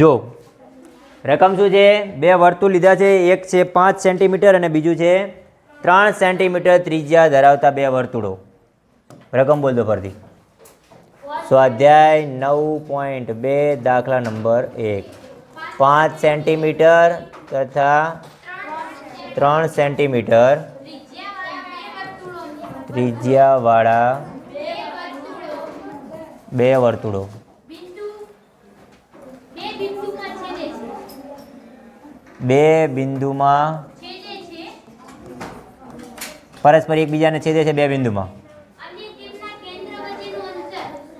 જો, રકમ શું છે? બે વર્તુળ લીધા છે, એક છે પાંચ સેન્ટીમીટર અને બીજું છે ત્રણ સેન્ટીમીટર ત્રિજ્યા ધરાવતા બે વર્તુળો. રકમ બોલ દો ફરતી સ્વાધ્યાય નવ પોઈન્ટ બે, દાખલા નંબર એક. પાંચ સેન્ટીમીટર તથા ત્રણ સેન્ટીમીટર ત્રિજ્યાવાળા બે વર્તુળો. બે બિંદુમાં પરસ્પર એકબીજાને છેદે છે બે બિંદુમાં.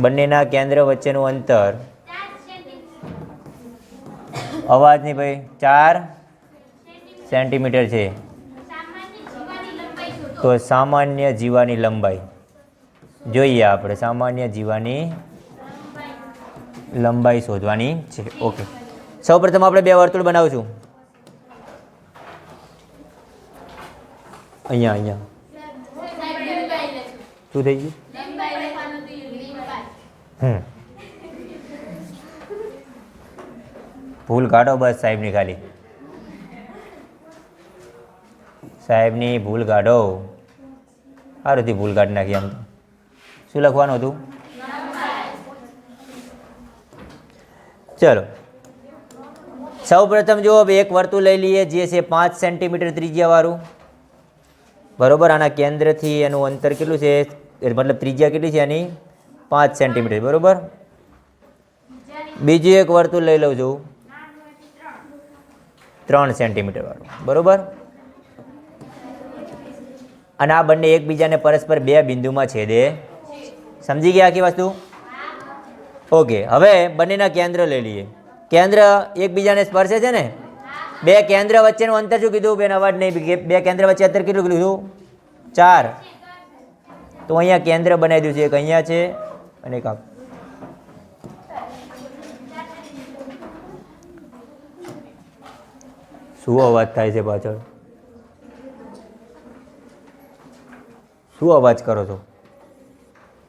બંનેના કેન્દ્ર વચ્ચેનું અંતર. અવાજની ભાઈ ચાર સેન્ટીમીટર છે. તો સામાન્ય જીવાની લંબાઈ. જોઈએ આપણે સામાન્ય જીવાની લંબાઈ શોધવાની છે. ઓકે. સૌપ્રથમ આપણે બે વર્તુળ બનાવશું. અહીંયા અહીંયા. શું થઈ ગયું? હમ. ભૂલ કાઢો બસ સાહેબની ખાલી. સાહેબની ભૂલ કાઢો. સારુંથી ભૂલ કાઢી નાખી આમ તો. શું લખવાનું હતું? ચલો. સૌ પ્રથમ જો એક વર્તુળ લઈ લઈએ, જે છે પાંચ સેન્ટીમીટર ત્રિજ્યાવાળું. બરોબર? આના કેન્દ્રથી એનું અંતર કેટલું છે? મતલબ ત્રિજ્યા કેટલી છે એની પાંચ સેન્ટીમીટર બરોબર? બીજું એક વર્તુળ લઈ લઉં છું. ત્રણ સેન્ટીમીટર વાળું, બરોબર? અને આ બંને એકબીજાને પરસ્પર બે બિંદુમાં છેદે. સમજી ગયા આખી વસ્તુ? ઓકે, હવે બંનેના કેન્દ્ર લઈ લઈએ. કેન્દ્ર એકબીજાને સ્પર્શે છે ને? બે કેન્દ્ર વચ્ચેનું અંતર શું કીધું? બેન, અવાજ નહીં બે- કેન્દ્ર વચ્ચે અંતર કેટલું કીધું? ચાર. તો અહીંયા કેન્દ્ર બનાવી દીધું છે. એક અહીંયા છે અને એક શું અવાજ થાય છે પાછળ? શું અવાજ કરો છો?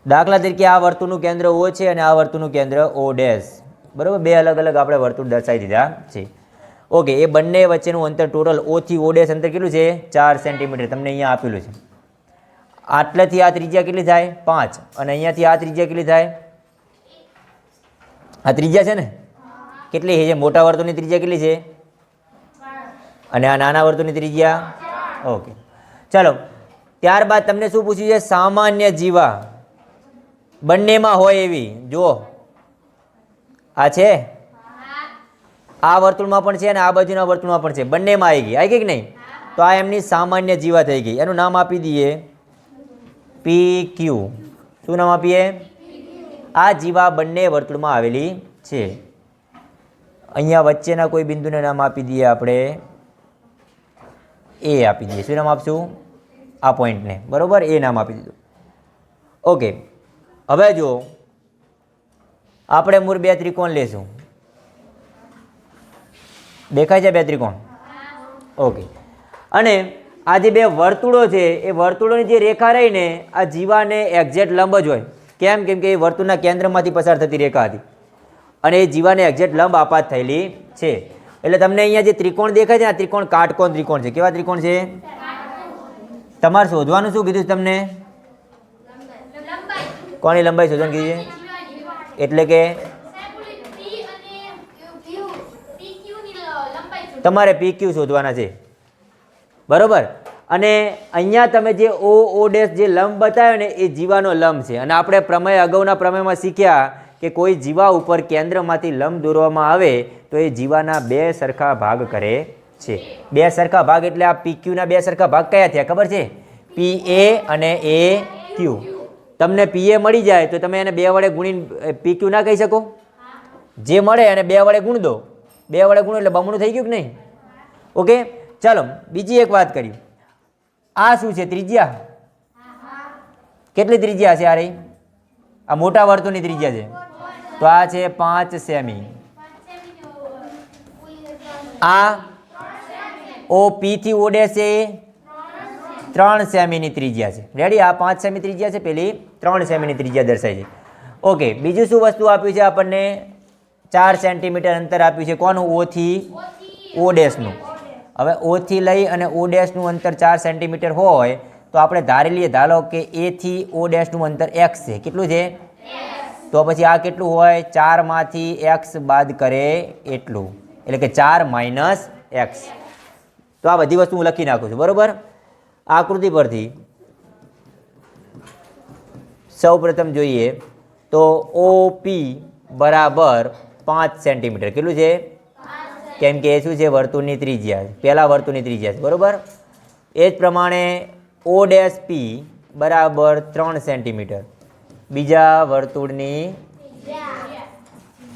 દાખલા તરીકે આ વર્તુળનું કેન્દ્ર ઓ છે અને આ વર્તુળનું કેન્દ્ર ઓ ડેશ. બરાબર? બે અલગ અલગ આપણે વર્તુળ દર્શાવી દીધા છે. ઓકે, એ બંને વચ્ચેનું અંતર ટોટલ ઓથી ઓડેસ અંતર કેટલું છે? ચાર સેન્ટીમીટર તમને અહીંયા આપેલું છે. આટલેથી આ ત્રિજ્યા કેટલી થાય? પાંચ. અને અહીંયાથી આ ત્રિજ્યા કેટલી થાય? આ ત્રિજ્યા છે ને? કેટલી છે? મોટા વર્તુળની ત્રિજ્યા કેટલી છે? અને આ નાના વર્તુળની ત્રિજ્યા? ઓકે. ચાલો, ત્યારબાદ તમને શું પૂછ્યું છે? સામાન્ય જીવા. બંનેમાં હોય એવી. જુઓ. આ છે? આ વર્તુળમાં પણ છે અને આ બાજુના વર્તુળમાં પણ છે. બંનેમાં આવી ગઈ. આવી ગઈ કે નહીં? તો આ એમની સામાન્ય જીવા થઈ ગઈ. એનું નામ આપી દઈએ પી ક્યુ. શું નામ આપીએ? આ જીવા બંને વર્તુળમાં આવેલી છે. અહીંયા વચ્ચેના કોઈ બિંદુને નામ આપી દઈએ આપણે. એ આપી દઈએ. શું નામ આપશું? આ પોઈન્ટને. બરોબર? એ નામ આપી દીધું. ઓકે. હવે જો આપણે મૂળ બે ત્રિકોણ લેશું. દેખાય છે બે ત્રિકોણ? ઓકે. અને આ જે બે વર્તુળો છે એ વર્તુળોની જે રેખા રહીને આ જીવાને એક્ઝેક્ટ લંબ જ હોય. કેમ? કેમ કે એ વર્તુળના કેન્દ્રમાંથી પસાર થતી રેખા હતી. અને એ જીવાને એક્ઝેક્ટ લંબ આપાત થયેલી છે. એટલે તમને અહીંયા જે ત્રિકોણ દેખાય છે આ ત્રિકોણ કાટકોણ ત્રિકોણ છે. કેવા ત્રિકોણ છે? તમારે શોધવાનું શું કીધું તમને? કોની લંબાઈ શોધવાનું કીધું છે? એટલે કે તમારે પી ક્યુ શોધવાના છે. બરાબર? અને અહીંયા તમે જે ઓ ઓ ડેશ જે લંબ બતાવ્યો ને, એ જીવાનો લંબ છે. અને આપણે પ્રમેય, અગાઉના પ્રમેયમાં શીખ્યા કે કોઈ જીવા ઉપર કેન્દ્રમાંથી લંબ દોરવામાં આવે તો એ જીવાના બે સરખા ભાગ કરે છે. બે સરખા ભાગ એટલે આ પી ક્યુના બે સરખા ભાગ કયા થયા? ખબર છે? પી એ અને એ ક્યુ તમને પી એ મળી જાય તો તમે એને બે વડે ગુણીને પી ક્યુ ના કહી શકો? જે મળે એને બે વડે ગુણ દો. બે વડે ગુણ એટલે બમણું થઈ ગયું કે નહીં? ઓકે, ચાલો, બીજી એક વાત કરી આ શું છે, ત્રિજ્યા? કેટલી ત્રિજ્યા છે આ રહી? આ મોટા વર્તુળની ત્રિજ્યા છે. તો આ છે પાંચ સેમી. આ ઓ પી થી ઓડે છે ત્રણ સેમીની ત્રિજ્યા છે. રેડી આ પાંચ સેમી ત્રિજ્યા છે, પેલી ત્રણ સેમીની ત્રિજ્યા દર્શાય છે. ઓકે, બીજું શું વસ્તુ આપ્યું છે આપણને? ચાર સેન્ટીમીટર અંતર આપ્યું છે. કોનું? ઓથી ઓ ડેશનું હવે ઓથી લઈ અને ઓ ડેશનું અંતર ચાર સેન્ટીમીટર હોય, તો આપણે ધારી લઈએ, ધારો કે એથી ઓ ડેશનું અંતર એક્સ છે. કેટલું છે? તો પછી આ કેટલું હોય? ચારમાંથી એક્સ બાદ કરે એટલું. એટલે કે ચાર માઇનસ એક્સ તો આ બધી વસ્તુ હું લખી નાખું છું. બરાબર? આકૃતિ પરથી સૌ પ્રથમ જોઈએ તો ઓપી બરાબર પાંચ સેન્ટીમીટર. કેટલું છે? કેમ કે એ શું છે? વર્તુળની ત્રિજ્યા પહેલા વર્તુળની ત્રિજ્યા છે. બરાબર? એ જ પ્રમાણે ઓ ડેશ પી બરાબર ત્રણ સેન્ટીમીટર. બીજા વર્તુળની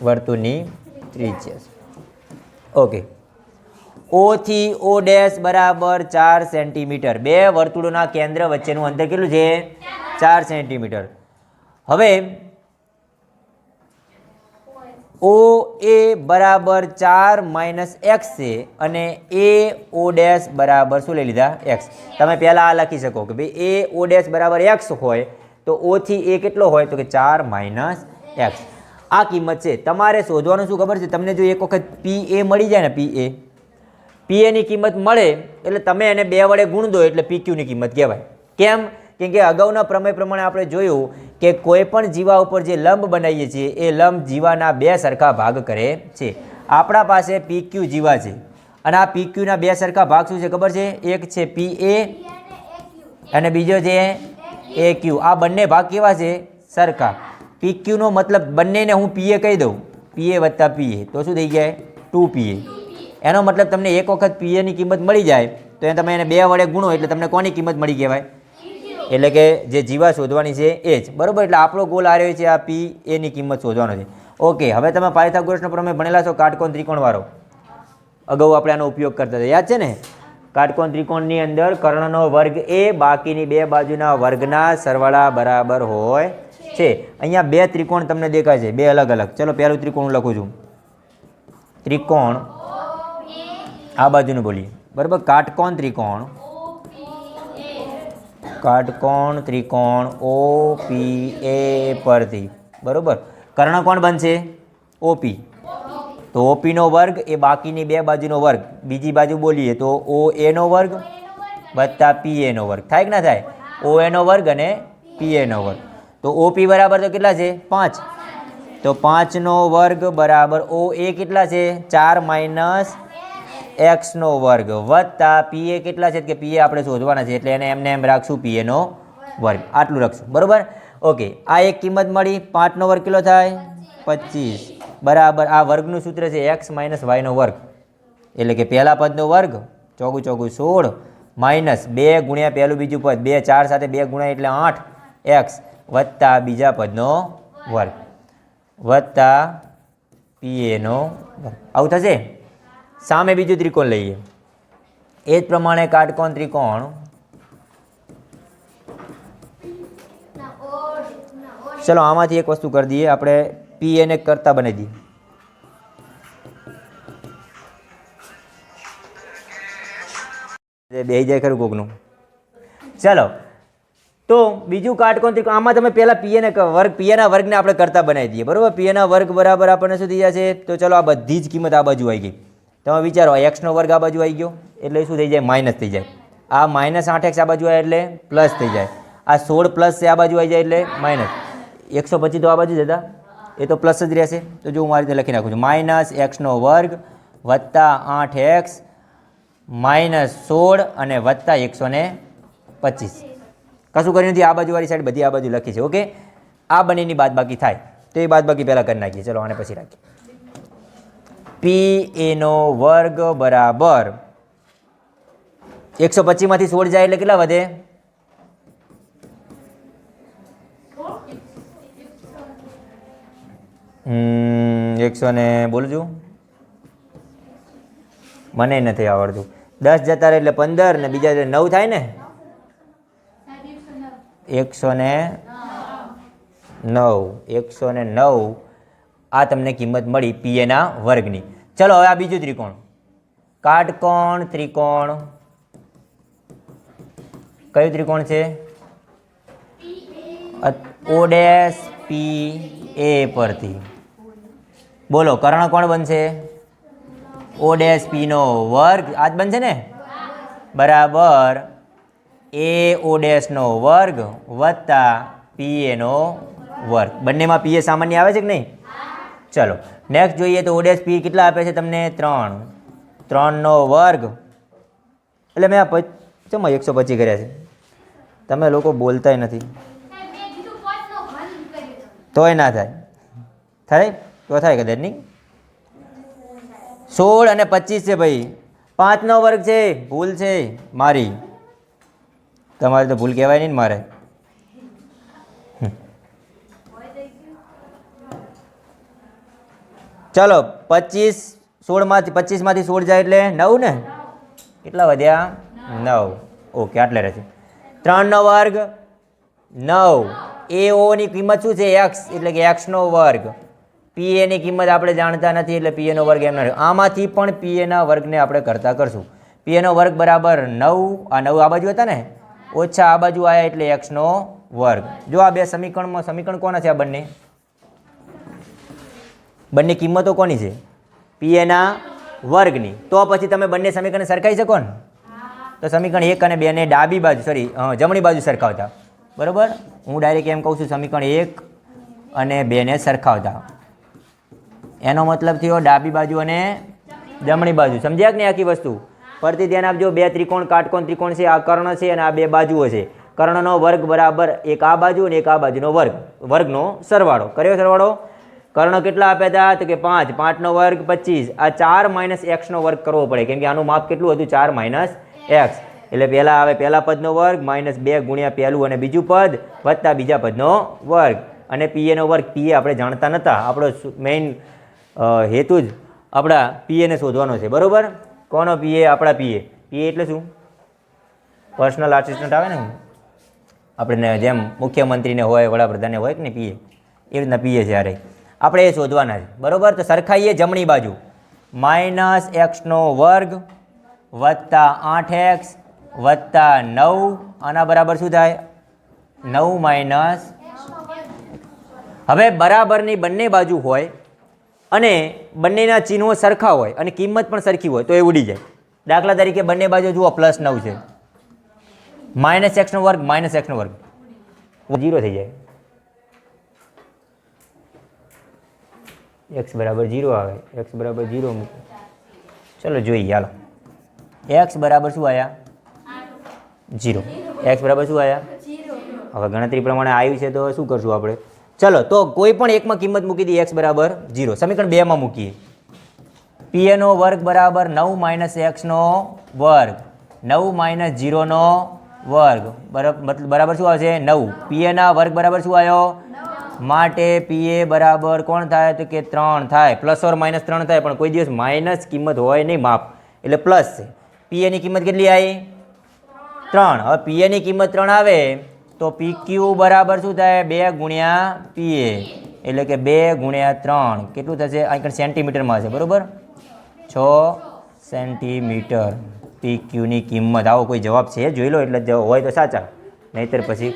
વર્તુળની ત્રિજ્યા ઓકે ઓ થી ઓ ડેશ બરાબર ચાર સેન્ટીમીટર. બે વર્તુળોના કેન્દ્ર વચ્ચેનું અંતર કેટલું છે? ચાર સેન્ટીમીટર. હવે ઓ એ બરાબર ચાર માઇનસ એક્સ છે અને એ ઓ ડેશ બરાબર શું લઈ લીધા? એક્સ. તમે પહેલાં આ લખી શકો કે ભાઈ એ ઓ ડેશ બરાબર એક્સ હોય તો ઓથી એ કેટલો હોય? તો કે ચાર માઇનસ એક્સ. આ કિંમત છે. તમારે શોધવાનું શું ખબર છે? તમને જો એક વખત પી એ મળી જાય ને પી એ પી એની કિંમત મળે એટલે તમે એને બે વડે ગુણ દો એટલે પી ક્યુની કિંમત કહેવાય. કેમ? કેમ કે અગાઉના પ્રમેય પ્રમાણે આપણે જોયું કે કોઈ પણ જીવા ઉપર જે લંબ બનાવીએ છીએ, એ લંબ જીવાના બે સરખા ભાગ કરે છે. આપણા પાસે પી ક્યુ જીવા છે. અને આ પી ક્યુના બે સરખા ભાગ શું છે ખબર છે? એક છે પી એ અને બીજો છે એ ક્યુ આ બંને ભાગ કેવા છે? સરખા. પી ક્યુનો મતલબ બંનેને હું પીએ કહી દઉં. પીએ વત્તા પીએ તો શું થઈ જાય? ટુ પીએ એનો મતલબ તમને એક વખત પીએની કિંમત મળી જાય, તો એ તમે એને બે વડે ગુણો એટલે તમને કોની કિંમત મળી કહેવાય? એટલે કે જે જીવા શોધવાની છે એ જ. બરાબર? એટલે આપણો ગોલ આ રહ્યો છે આ પી એની કિંમત શોધવાનો છે. ઓકે હવે તમે પાયથાગોરસનો પ્રમેય ભણેલા છો, કાટકોણ ત્રિકોણવાળો. અગાઉ આપણે આનો ઉપયોગ કરતા હતા. યાદ છે ને? કાટકોણ ત્રિકોણની અંદર કર્ણનો વર્ગ એ, બાકીની બે બાજુના વર્ગના સરવાળા બરાબર હોય છે. અહીંયા બે ત્રિકોણ તમને દેખાય છે, બે અલગ અલગ. ચલો, પહેલું ત્રિકોણ લખું છું. ત્રિકોણ. આ બાજુનું બોલીએ. બરાબર? કાટકોણ ત્રિકોણ. કાટકોણ, ત્રિકોણ, ઓ પી એ પરથી. બરાબર? કર્ણ કોણ બનશે? ઓપી તો ઓપીનો વર્ગ એ બાકીની બે બાજુનો વર્ગ. બીજી બાજુ બોલીએ તો ઓ એનો વર્ગ વત્તા પી એનો વર્ગ. થાય કે ના થાય? ઓ એનો વર્ગ અને પી એનો વર્ગ. તો ઓપી બરાબર તો કેટલા છે? પાંચ. તો પાંચનો વર્ગ બરાબર ઓ એ કેટલા છે? ચાર માઇનસ એક્સનો વર્ગ વત્તા પીએ કેટલા છે? કે પીએ આપણે શોધવાના છે, એટલે એને એમને એમ રાખશું પીએનો વર્ગ. આટલું રાખશું. બરાબર? ઓકે. આ એક કિંમત મળી. પાંચનો વર્ગ કેટલો થાય? પચીસ. બરાબર. આ વર્ગનું સૂત્ર છે એક્સ માઇનસ વાયનો વર્ગ. એટલે કે પહેલા પદનો વર્ગ, ચોગું ચોગું સોળ, માઇનસ બે ગુણ્યા પહેલું બીજું પદ. બે, ચાર સાથે બે ગુણ્યા એટલે આઠ. એક્સ વત્તા બીજા પદનો વર્ગ. વત્તા પીએનો વર્ગ. આવું થશે? સામે બીજું ત્રિકોણ લઈએ. એ જ પ્રમાણે કાટકોણ ત્રિકોણ. ચલો, આમાંથી એક વસ્તુ કરી દઈએ. આપણે પી એને કરતા બનાવી દઈએ. બે જાય ખરું કોકનું. ચાલો, તો બીજું કાટકોણ ત્રિકોણ, આમાં તમે પહેલાં પીએના વર્ગ પીએના વર્ગને આપણે કરતા બનાવી દઈએ. બરાબર? પીએના વર્ગ બરાબર આપણને શું થઈ જશે? તો ચલો, આ બધી જ કિંમત આ બાજુ આવી ગઈ. તમે વિચારો એક્સનો વર્ગ આ બાજુ આવી ગયો, એટલે શું થઈ જાય? માઇનસ થઈ જાય. આ માઇનસ આઠ એક્સ આ બાજુ આવે એટલે પ્લસ થઈ જાય. આ સોળ પ્લસ છે આ બાજુ આવી જાય એટલે માઇનસ. એકસો પચીસ તો આ બાજુ જ હતા. એ તો પ્લસ જ રહેશે. તો જો હું મારી રીતે લખી નાખું છું. માઇનસ એક્સનો વર્ગ વત્તા આઠ એક્સ માઇનસ સોળ અને વત્તા એકસો ને પચીસ. કશું કર્યું નથી? આ બાજુવાળી સાઈડ બધી આ બાજુ લખી છે. ઓકે? આ બંનેની બાદબાકી થાય. તો એ બાદબાકી પહેલાં કરી નાખીએ. ચલો, આને પછી રાખીએ. પી એનો વર્ગ બરાબર. એકસો પચીસમાંથી સોળ જાય એટલે કેટલા વધે? એકસો ને બોલું છું? મને નથી આવડતું. દસ જતા રહે એટલે પંદર ને બીજા નવ થાય ને? એકસો ને નવ. એકસો ને નવ. આ તમને કિંમત મળી પીએના વર્ગની. ચલો હવે આ બીજું ત્રિકોણ. કાટકોણ ત્રિકોણ. કયું ત્રિકોણ છે? ઓ પી એ પરથી. બોલો, કર્ણ કોણ બનશે? ઓ પીનો વર્ગ આ જ બનશે ને? બરાબર. એ ઓ ડેશનો વર્ગ વત્તા પી એનો વર્ગ. બંનેમાં પીએ સામાન્ય આવે છે કે નહીં? ચલો નેક્સ્ટ જોઈએ તો ઓડેસ પી કેટલા આપે છે તમને? ત્રણ. ત્રણનો વર્ગ. એટલે મેં આ ચમ એકસો પચીસ કર્યા છે. તમે લોકો બોલતાય નથી. તોય ના થાય. થાય? તો થાય કદાચ નહીં? સોળ અને પચીસ છે ભાઈ. પાંચનો વર્ગ છે. ભૂલ છે મારી. તમારે તો ભૂલ કહેવાય નહીં ને મારે. ચલો, પચીસ સોળમાંથી, પચીસમાંથી સોળ જાય એટલે નવ ને? કેટલા વધ્યા? નવ. ઓકે, આટલે રહેશે. ત્રણનો વર્ગ, નવ. એ ઓની કિંમત શું છે? એક્સ, એટલે કે એક્સનો વર્ગ. પી એની કિંમત આપણે જાણતા નથી, એટલે પી એનો વર્ગ એમ ના આમાંથી પણ પી એના વર્ગને આપણે કરતા કરશું. પી એનો વર્ગ બરાબર નવ, આ નવ આ બાજુ હતા ને? ઓછા આ બાજુ આવ્યા એટલે એક્સનો વર્ગ. જો આ બે સમીકરણમાં, સમીકરણ કોના છે આ બંને? બંને કિંમતો કોની છે? પી એના વર્ગની. તો પછી તમે બંને સમીકરણ સરખાઈ શકો ને? તો સમીકરણ એક અને બેને ડાબી બાજુ સોરી જમણી બાજુ સરખાવતા. બરાબર? હું ડાયરેક્ટ એમ કહું છું, સમીકરણ એક અને બેને સરખાવતા. એનો મતલબ થયો ડાબી બાજુ અને જમણી બાજુ. સમજ્યા કે નહીં આખી વસ્તુ? પરથી ધ્યાન આપજો, બે ત્રિકોણ, કાટકોણ ત્રિકોણ છે, આ કર્ણ છે અને આ બે બાજુઓ છે. કર્ણનો વર્ગ બરાબર એક આ બાજુ અને એક આ બાજુનો વર્ગ. વર્ગનો સરવાળો. કર્યો સરવાળો? કર્ણ કેટલા આપ્યા હતા? તો કે પાંચ. પાંચનો વર્ગ પચીસ. આ ચાર માઇનસ એક્સનો વર્ગ કરવો પડે. કેમ કે આનું માપ કેટલું હતું? ચાર માઇનસ એક્સ. એટલે પહેલાં આવે પહેલા પદનો વર્ગ, માઇનસ બે ગુણ્યા પહેલું અને બીજું પદ વત્તા બીજા પદનો વર્ગ. અને પીએનો વર્ગ પીએ આપણે જાણતા નહોતા આપણો મેઇન હેતુ જ આપણા પીએને શોધવાનો છે. બરાબર? કોનો પીએ? આપણા પીએ. પીએ એટલે શું? પર્સનલ આસિસ્ટન્ટ આવે ને આપણે જેમ મુખ્યમંત્રીને હોય વડાપ્રધાને હોય કે ને પીએ? એ રીતના પીએ છે યારે આપણે એ શોધવાના છે. બરાબર? તો સરખાઈએ જમણી બાજુ. માઇનસ એક્સનો વર્ગ વત્તા આઠ એક્સ વત્તા નવ. આના બરાબર શું થાય? નવ માઇનસ. હવે બરાબરની બંને બાજુ હોય અને બંનેના ચિહ્નો સરખા હોય અને કિંમત પણ સરખી હોય તો એ ઉડી જાય. દાખલા તરીકે બંને બાજુ જુઓ, પ્લસ નવ છે. માઇનસ એક્સનો વર્ગ, માઇનસ એક્સનો વર્ગ. જીરો થઈ જાય. એક્સ બરાબર જીરો આવે એક્સ બરાબર જીરો મૂકો. ચલો જોઈએ, હાલો. એક્સ બરાબર શું આવ્યા જીરો. એક્સ બરાબર શું આવ્યા હવે ગણતરી પ્રમાણે આવ્યું છે તો શું કરશું આપણે? ચલો, તો કોઈ પણ એકમાં કિંમત મૂકી દઈએ એક્સ બરાબર જીરો. સમીકરણ બેમાં મૂકીએ. પીએનો વર્ગ બરાબર નવ માઇનસ એક્સનો વર્ગ. નવ માઇનસ જીરોનો વર્ગ. બરાબર શું આવશે? નવ. પીએના વર્ગ બરાબર શું આવ્યો? માટે પીએ બરાબર કોણ થાય તો કે ત્રણ થાય. પ્લસ ઓર માઇનસ ત્રણ થાય, પણ કોઈ દિવસ માઇનસ કિંમત હોય નહીં માપ. એટલે પ્લસ છે પીએની કિંમત કેટલી આવી? ત્રણ. હવે પીએની કિંમત ત્રણ આવે તો પી ક્યુ બરાબર શું થાય? બે ગુણ્યા પી એ. એટલે કે બે ગુણ્યા ત્રણ. કેટલું થશે? અહીં સેન્ટીમીટરમાં હશે, બરાબર? છ સેન્ટીમીટર. પી ક્યુની કિંમત. આવો કોઈ જવાબ છે? જોઈ લો, એટલે હોય તો સાચા. નહીતર પછી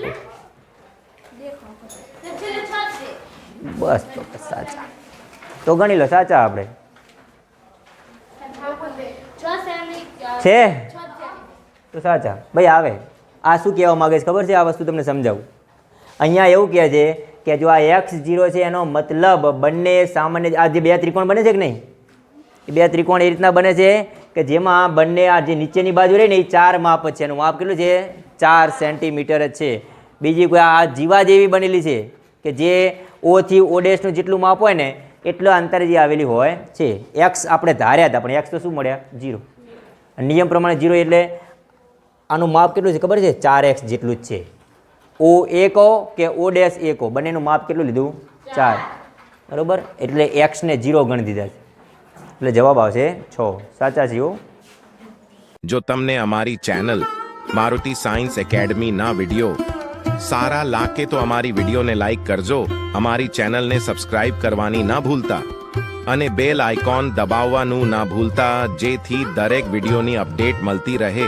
બસ તો સાચા. તો ગણી લો, સાચા આપણે. છે? તો સાચા. ભાઈ, આવે. આ શું કહેવા માગે છે? ખબર છે આ વસ્તુ તમને સમજાવું? અહીંયા એવું કહે છે કે જો આ એક્સ જીરો છે, એનો મતલબ બંને સામાન્ય આ જે બે ત્રિકોણ બને છે કે નહીં? એ બે ત્રિકોણ એ રીતના બને છે કે જેમાં બંને આ જે નીચેની બાજુ રહી ને એ ચાર માપ છે. એનું માપ કેટલું છે? ચાર સેન્ટીમીટર જ છે. બીજી કોઈ આ જીવા જેવી બનેલી છે કે જે ઓથી ઓડેસનું જેટલું માપ હોય ને, એટલું અંતરે જે આવેલી હોય છે. એક્સ આપણે ધાર્યા હતા, પણ એક્સ તો શું મળ્યા? જીરો નિયમ પ્રમાણે જીરો એટલે આનું માપ કેટલું છે ખબર છે? ચાર એક્સ જેટલું જ છે. ઓ એકો કે ઓ ડેશ એકો? બંનેનું માપ કેટલું લીધું? ચાર. બરાબર? એટલે એક્સને જીરો ગણી દીધા છે. એટલે જવાબ આવશે છ. સાચા છે જો તમને અમારી ચેનલ મારુતિ સાયન્સ એકેડમી ના વિડિયો સારા લાગે તો અમારી વિડીયોને લાઈક કરજો અમારી ચેનલને સબસ્ક્રાઇબ કરવાની ના ભૂલતા અને બેલ આઇકોન દબાવવાનું ના ભૂલતા, જેથી દરેક વિડીયોની અપડેટ મળતી રહે.